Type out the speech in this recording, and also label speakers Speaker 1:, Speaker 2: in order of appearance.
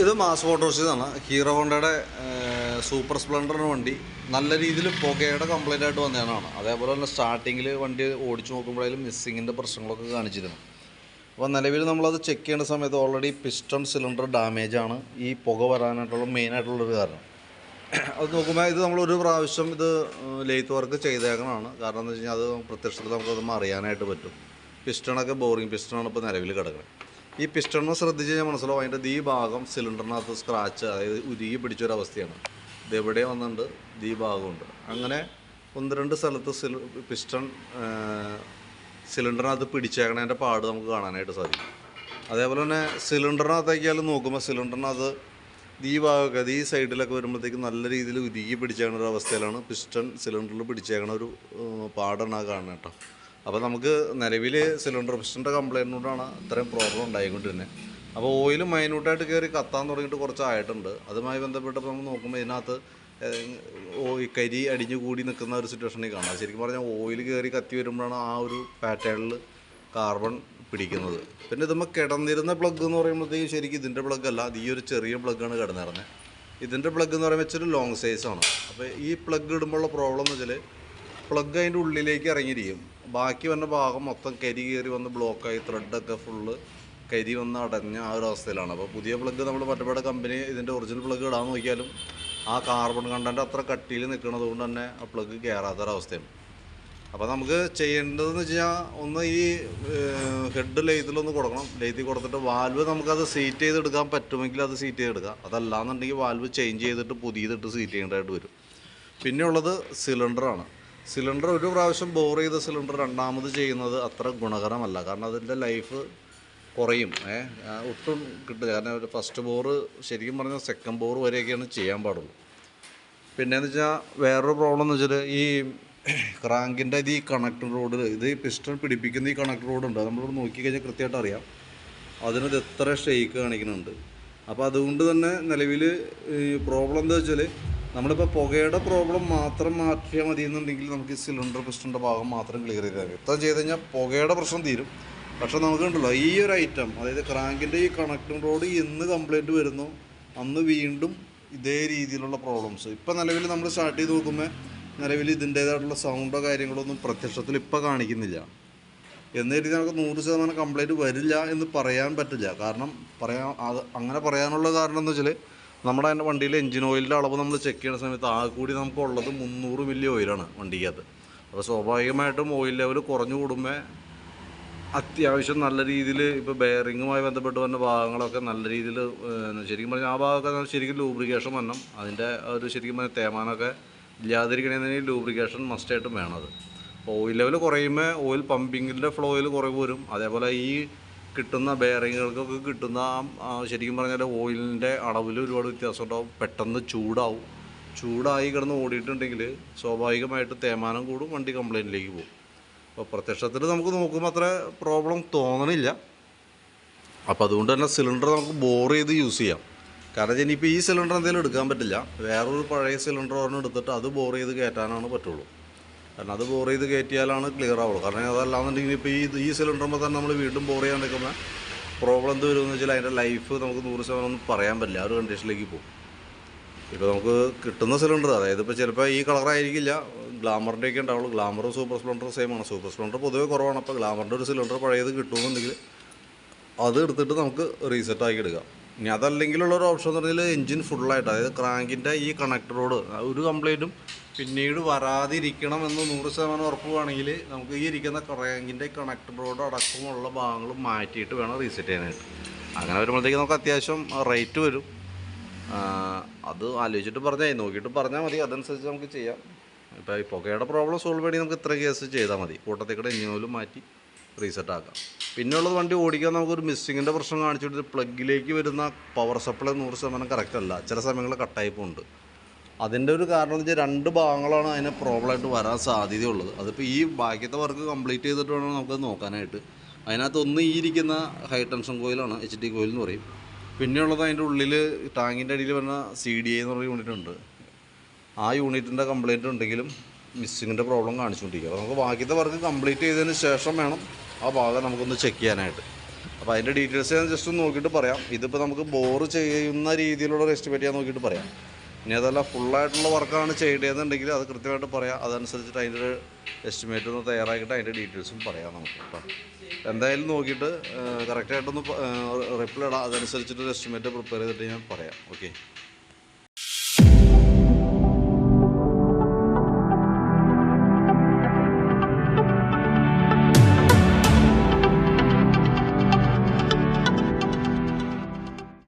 Speaker 1: ഇത് മാസ് മോട്ടോഴ്സിന്നാണ് ഹീറോ ഹോണ്ടയുടെ സൂപ്പർ സ്പ്ലെൻഡറിന് വണ്ടി. നല്ല രീതിയിൽ പുകയുടെ കംപ്ലൈന്റ് ആയിട്ട് വന്നതാണ് അതേപോലെ തന്നെ സ്റ്റാർട്ടിങ്ങിൽ വണ്ടി ഓടിച്ചു നോക്കുമ്പോഴായാലും മിസ്സിങ്ങിന്റെ പ്രശ്നങ്ങളൊക്കെ കാണിച്ചിരുന്നു. അപ്പോൾ നിലവിൽ നമ്മളത് ചെക്ക് ചെയ്യേണ്ട സമയത്ത് ഓൾറെഡി പിസ്റ്റൺ സിലിണ്ടർ ഡാമേജ് ആണ് ഈ പുക വരാനായിട്ടുള്ള മെയിനായിട്ടുള്ളൊരു കാരണം. അത് നോക്കുമ്പോൾ ഇത് നമ്മളൊരു പ്രാവശ്യം ഇത് ലെയ്ത്ത് വർക്ക് ചെയ്തേക്കണതാണ്. കാരണം എന്ന് വെച്ച് കഴിഞ്ഞാൽ അത് പ്രത്യക്ഷത്തിൽ നമുക്കത് അറിയാനായിട്ട് പറ്റും. പിസ്റ്റണൊക്കെ ബോറിങ് പിസ്റ്റണാണ് ഇപ്പോൾ നിലവിൽ കിടക്കുന്നത് ഈ പിസ്റ്റണിനെ ശ്രദ്ധിച്ച് കഴിഞ്ഞാൽ മനസ്സിലാവും അതിന്റെ ദീ ഭാഗം സിലിണ്ടറിനകത്ത് സ്ക്രാച്ച് അതായത് ഉരുകി പിടിച്ചൊരവസ്ഥയാണ് ഇത് എവിടെ വന്നിട്ടുണ്ട്? ദീ ഭാഗമുണ്ട്. അങ്ങനെ ഒന്ന് രണ്ട് സ്ഥലത്ത് സിലി പിസ്റ്റൺ സിലിണ്ടറിനകത്ത് പിടിച്ചേക്കണതിന്റെ പാട് നമുക്ക് കാണാനായിട്ട് സാധിക്കും. അതേപോലെ തന്നെ സിലിണ്ടറിനകത്തേക്കാലും നോക്കുമ്പോൾ സിലിണ്ടറിനകത്ത് ഈ ഭാഗമൊക്കെ ഈ സൈഡിലൊക്കെ വരുമ്പോഴത്തേക്ക് നല്ല രീതിയിൽ ഉരുകി പിടിച്ചേക്കണ ഒരു അവസ്ഥയിലാണ് പിസ്റ്റൺ സിലിണ്ടറിൽ പിടിച്ചേക്കണ ഒരു പാടാണ് ആ കാണുന്നത് കേട്ടോ. അപ്പോൾ നമുക്ക് നിലവിൽ സിലിണ്ടർ പിസ്റ്റന്റെ കംപ്ലൈന്റ് ഇത്രയും പ്രോബ്ലം ഉണ്ടായിക്കൊണ്ടിരുന്നത് അപ്പോൾ ഓയിൽ മൈന്യൂട്ടായിട്ട് കയറി കത്താൻ തുടങ്ങിയിട്ട് കുറച്ചായിട്ടുണ്ട്. അതുമായി ബന്ധപ്പെട്ടപ്പോൾ നമ്മൾ നോക്കുമ്പോൾ ഇതിനകത്ത് ഓ- കരി അടിഞ്ഞു കൂടി നിൽക്കുന്ന ഒരു സിറ്റുവേഷനിൽ കാണാം. ശരിക്കും പറഞ്ഞാൽ ഓയിൽ കയറി കത്തി വരുമ്പോഴാണ് ആ ഒരു പാറ്റേണിൽ കാർബൺ പിടിക്കുന്നത്. പിന്നെ ഇതുമ്പോൾ കിടന്നിരുന്ന പ്ലഗ് എന്ന് പറയുമ്പോഴത്തേക്കും ശരിക്കും ഇതിന്റെ പ്ലഗ് അല്ല ഈ ഒരു ചെറിയ പ്ലഗ്ഗാണ് കിടന്നിരുന്നത് ഇതിന്റെ പ്ലഗ് എന്ന് പറയുമ്പോൾ ഇച്ചിരി ലോങ് സൈസാണ് അപ്പോൾ ഈ പ്ലഗ് ഇടുമ്പോഴുള്ള പ്രോബ്ലം എന്ന് വെച്ചാൽ പ്ലഗ് അതിന്റെ ഉള്ളിലേക്ക് ഇറങ്ങിയിരിക്കും. ബാക്കി വന്ന ഭാഗം മൊത്തം കരി കയറി വന്ന് ബ്ലോക്കായി ത്രെഡൊക്കെ ഫുള്ള് കരി വന്ന് അടഞ്ഞ ആ ഒരു അവസ്ഥയിലാണ്. അപ്പോൾ പുതിയ പ്ലഗ് നമ്മൾ മറ്റുപാട് കമ്പനി ഇതിന്റെ ഒറിജിനൽ പ്ലഗ് ഇടാൻ നോക്കിയാലും ആ കാർബൺ കണ്ടന്റ് അത്ര കട്ടിയിൽ നിൽക്കുന്നത് കൊണ്ട് തന്നെ ആ പ്ലഗ് കയറാത്തൊരവസ്ഥയാണ് അപ്പോൾ നമുക്ക് ചെയ്യേണ്ടതെന്ന് വെച്ച് കഴിഞ്ഞാൽ ഒന്ന് ഈ ഹെഡ് ലെയ്ത്തിലൊന്ന് കൊടുക്കണം. ലെയ്ത്തിൽ കൊടുത്തിട്ട് വാൽവ് നമുക്കത് സീറ്റ് ചെയ്തെടുക്കാൻ പറ്റുമെങ്കിൽ അത് സീറ്റ് ചെയ്തെടുക്കാം. അതല്ലാന്നുണ്ടെങ്കിൽ വാൽവ് ചേഞ്ച് ചെയ്തിട്ട് പുതിയതിട്ട് സീറ്റ് ചെയ്യേണ്ടതായിട്ട് വരും. പിന്നെയുള്ളത് സിലിണ്ടറാണ് സിലിണ്ടർ ഒരു പ്രാവശ്യം ബോർ ചെയ്ത സിലിണ്ടർ രണ്ടാമത് ചെയ്യുന്നത് അത്ര ഗുണകരമല്ല. കാരണം അതിന്റെ ലൈഫ് കുറയും. ഒട്ടും കിട്ടില്ല. കാരണം ഒരു ഫസ്റ്റ് ബോറ് ശരിക്കും പറഞ്ഞാൽ സെക്കൻഡ് ബോർ വരെയൊക്കെയാണ് ചെയ്യാൻ പാടുള്ളൂ. പിന്നെയെന്ന് വെച്ചാൽ വേറൊരു പ്രോബ്ലം എന്ന് വെച്ചാൽ ഈ ക്രാങ്കിന്റെ ഇത് ഈ കണക്ടർ റോഡ് ഇത് ഈ പിസ്റ്റൺ പിടിപ്പിക്കുന്ന ഈ കണക്ടർ ഉണ്ട്. നമ്മളിവിടെ നോക്കിക്കഴിഞ്ഞാൽ കൃത്യമായിട്ട് അറിയാം. അതിനത് എത്ര ഷെയ്ക്ക് കാണിക്കുന്നുണ്ട്. അപ്പോൾ അതുകൊണ്ട് തന്നെ നിലവിൽ പ്രോബ്ലം എന്താ വെച്ചാൽ നമ്മളിപ്പോൾ പുകയുടെ പ്രോബ്ലം മാത്രം മാറ്റിയാൽ മതി എന്നുണ്ടെങ്കിൽ നമുക്ക് സിലിണ്ടർ പിസ്റ്റന്റെ ഭാഗം മാത്രം ക്ലിയർ ചെയ്താൽ മതി. ഇത്ര ചെയ്ത് കഴിഞ്ഞാൽ പുകയുടെ പ്രശ്നം തീരും. പക്ഷെ നമുക്ക് ഉണ്ടല്ലോ ഈ ഒരു ഐറ്റം അതായത് ക്രാങ്കിന്റെ ഈ കണക്ടിംഗ് റോഡ് എന്ന് കംപ്ലൈന്റ് വരുന്നു. അന്ന് വീണ്ടും ഇതേ രീതിയിലുള്ള പ്രോബ്ലംസ് ഇപ്പം നിലവിൽ നമ്മൾ സ്റ്റാർട്ട് ചെയ്ത് നോക്കുമ്പോൾ നിലവിൽ ഇതിന്റേതായിട്ടുള്ള സൗണ്ടോ കാര്യങ്ങളോ ഒന്നും പ്രത്യക്ഷത്തിൽ ഇപ്പോൾ കാണിക്കുന്നില്ല. എന്ന രീതി നമുക്ക് നൂറ് ശതമാനം കംപ്ലൈന്റ് വരില്ല എന്ന് പറയാൻ പറ്റില്ല. കാരണം പറയാൻ അങ്ങനെ പറയാനുള്ള കാരണം എന്ന് വെച്ചാൽ നമ്മുടെ വണ്ടിയിൽ എഞ്ചിൻ ഓയിലിന്റെ അളവ് നമ്മൾ ചെക്ക് ചെയ്യുന്ന സമയത്ത് ആ കൂടി നമുക്കുള്ളത് മുന്നൂറ് മില്ലി ഓയിലാണ് വണ്ടിക്കകത്ത്. അപ്പോൾ സ്വാഭാവികമായിട്ടും ഓയിൽ ലെവൽ കുറഞ്ഞു കൂടുമ്പോൾ അത്യാവശ്യം നല്ല രീതിയിൽ ഇപ്പോൾ ബെയറിങ്ങുമായി ബന്ധപ്പെട്ട് വന്ന ഭാഗങ്ങളൊക്കെ നല്ല രീതിയിൽ ശരിക്കും പറഞ്ഞാൽ ആ ഭാഗമൊക്കെ ശരിക്കും ലൂബ്രിക്കേഷൻ വരണം അതിന്റെ ഒരു ശരിക്കും പറഞ്ഞാൽ തേമാനമൊക്കെ ഇല്ലാതിരിക്കണമെങ്കിൽ ലൂബ്രിക്കേഷൻ മസ്റ്റായിട്ടും വേണം അത്. ഓയിൽ ലെവൽ കുറയുമ്പോൾ ഓയിൽ പമ്പിങ്ങിന്റെ ഫ്ലോയിൽ കുറവ് വരും. അതേപോലെ ഈ കിട്ടുന്ന ബെയറിങ്ങുകൾക്കൊക്കെ കിട്ടുന്ന ശരിക്കും പറഞ്ഞാൽ ഓയിലിന്റെ അളവിൽ ഒരുപാട് വ്യത്യാസം ഉണ്ടാവും. പെട്ടെന്ന് ചൂടാവും. ചൂടായി കിടന്ന് ഓടിയിട്ടുണ്ടെങ്കിൽ സ്വാഭാവികമായിട്ട് തേമാനം കൂടും വണ്ടി കംപ്ലൈന്റിലേക്ക് പോകും. അപ്പോൾ പ്രത്യക്ഷത്തിൽ നമുക്ക് നോക്കുമ്പോൾ അത്ര പ്രോബ്ലം തോന്നണില്ല. അപ്പോൾ അതുകൊണ്ട് തന്നെ സിലിണ്ടർ നമുക്ക് ബോർ ചെയ്ത് യൂസ് ചെയ്യാം. കാരണം ഇനിയിപ്പോൾ ഈ സിലിണ്ടർ എന്തെങ്കിലും എടുക്കാൻ പറ്റില്ല. വേറൊരു പഴയ സിലിണ്ടർ ഒരെണ്ണം എടുത്തിട്ട് അത് ബോർ ചെയ്ത് കയറ്റാനാണ് പറ്റുള്ളൂ. കാരണം അത് ബോർ ചെയ്ത് കയറ്റിയാലാണ് ക്ലിയർ ആവുള്ളൂ. കാരണം അതല്ലാന്നുണ്ടെങ്കിൽ ഇപ്പോൾ ഈ ഈ സിലിണ്ടറുമ്പോൾ തന്നെ നമ്മൾ വീണ്ടും ബോർ ചെയ്യാൻ നിൽക്കുന്ന പ്രോബ്ലം എന്ത് വരുമെന്ന് വെച്ചാൽ അതിന്റെ ലൈഫ് നമുക്ക് നൂറ് ശതമാനം ഒന്നും പറയാൻ പറ്റില്ല. ആ ഒരു കണ്ടീഷനിലേക്ക് പോകും. ഇപ്പോൾ നമുക്ക് കിട്ടുന്ന സിലിണ്ടർ അതായത് ഇപ്പോൾ ചിലപ്പോൾ ഈ കളറായിരിക്കില്ല ഗ്ലാമറിന്റെ ഒക്കെ ഉണ്ടാവുള്ളൂ. ഗ്ലാമറും സൂപ്പർ സ്പ്ലെൻഡറും സെയിം ആണ്. സൂപ്പർ സ്പ്ലെൻഡർ പൊതുവേ കുറവാണ്. അപ്പോൾ ഗ്ലാമറിന്റെ ഒരു സിലിണ്ടർ പഴയത് കിട്ടുമെന്നുണ്ടെങ്കിൽ അത് എടുത്തിട്ട് നമുക്ക് റീസെറ്റ് ആക്കി എടുക്കാം. ഇനി അതല്ലെങ്കിലുള്ള ഒരു ഓപ്ഷൻ എന്ന് പറഞ്ഞാൽ എഞ്ചിൻ ഫുള്ളായിട്ട് അതായത് ക്രാങ്കിന്റെ ഈ കണക്ടറോട് ഒരു കംപ്ലൈന്റും പിന്നീട് വരാതിരിക്കണം എന്ന് നൂറ് ശതമാനം ഉറപ്പ് വേണമെങ്കിൽ നമുക്ക് ഈ ഇരിക്കുന്ന ക്രാങ്കിന്റെ കണക്ടർ ബോർഡ് അടക്കമുള്ള ഭാഗങ്ങൾ മാറ്റിയിട്ട് വേണം റീസെറ്റ് ചെയ്യാനായിട്ട്. അങ്ങനെ വരുമ്പോഴത്തേക്ക് നമുക്ക് അത്യാവശ്യം റേറ്റ് വരും. അത് ആലോചിച്ചിട്ട് പറഞ്ഞാൽ നോക്കിയിട്ട് പറഞ്ഞാൽ മതി. അതനുസരിച്ച് നമുക്ക് ചെയ്യാം. ഇപ്പോൾ ഈ പുകയുടെ പ്രോബ്ലം സോൾവ് ചെയ്യണമെങ്കിൽ നമുക്ക് ഇത്ര കേസ് ചെയ്താൽ മതി. കൂട്ടത്തിൽ കൂടെ മാറ്റി റീസെറ്റ് ആക്കാം. പിന്നെ ഉള്ളത് വണ്ടി ഓടിക്കാൻ നമുക്കൊരു മിസ്സിങ്ങിന്റെ പ്രശ്നം കാണിച്ചിട്ട് പ്ലഗിലേക്ക് വരുന്ന പവർ സപ്ലൈ നൂറ് ശതമാനം കറക്റ്റ് അല്ല. ചില സമയങ്ങളിൽ കട്ടായി പോകുന്നുണ്ട്. അതിന്റെ ഒരു കാരണം എന്ന് വെച്ചാൽ രണ്ട് ഭാഗങ്ങളാണ് അതിന് പ്രോബ്ലമായിട്ട് വരാൻ സാധ്യതയുള്ളത്. അതിപ്പോൾ ഈ ബാക്കിയത്തെ വർക്ക് കംപ്ലീറ്റ് ചെയ്തിട്ട് വേണം നമുക്കത് നോക്കാനായിട്ട്. അതിനകത്ത് ഒന്ന് ഈ ഇരിക്കുന്ന ഹൈ ടെൻഷൻ കോയിലാണ് എച്ച് ഡി കോയിൽ എന്ന് പറയും. പിന്നെയുള്ളത് അതിന്റെ ഉള്ളിൽ ടാങ്കിന്റെ അടിയിൽ വരുന്ന സി ഡി എന്ന് പറയുന്ന യൂണിറ്റ് ഉണ്ട്. ആ യൂണിറ്റിന്റെ കംപ്ലൈന്റ് ഉണ്ടെങ്കിലും മിസ്സിങ്ങിന്റെ പ്രോബ്ലം കാണിച്ചുകൊണ്ടിരിക്കുക അപ്പോൾ നമുക്ക് ബാക്കിയത്തെ വർക്ക് കംപ്ലീറ്റ് ചെയ്തതിന് ശേഷം വേണം ആ ഭാഗം നമുക്കൊന്ന് ചെക്ക് ചെയ്യാനായിട്ട്. അപ്പോൾ അതിന്റെ ഡീറ്റെയിൽസ് ഞാൻ ജസ്റ്റ് ഒന്ന് നോക്കിയിട്ട് പറയാം. ഇതിപ്പോൾ നമുക്ക് ബോർ ചെയ്യുന്ന രീതിയിലുള്ള എസ്റ്റിമേറ്റ് ഞാൻ നോക്കിയിട്ട് പറയാം. ഇനി അതല്ല ഫുള്ളായിട്ടുള്ള വർക്കാണ് ചെയ്യേണ്ടതെന്നുണ്ടെങ്കിൽ അത് കൃത്യമായിട്ട് പറയാം. അതനുസരിച്ചിട്ട് അതിന്റെ ഒരു എസ്റ്റിമേറ്റ് ഒന്ന് തയ്യാറാക്കിയിട്ട് അതിന്റെ ഡീറ്റെയിൽസും പറയാം നമുക്ക് കേട്ടോ. എന്തായാലും നോക്കിയിട്ട് കറക്റ്റായിട്ടൊന്ന് റിപ്ലൈ ഇടാം. അതനുസരിച്ചിട്ട് ഒരു എസ്റ്റിമേറ്റ് പ്രിപ്പയർ ചെയ്തിട്ട് ഞാൻ പറയാം. ഓക്കെ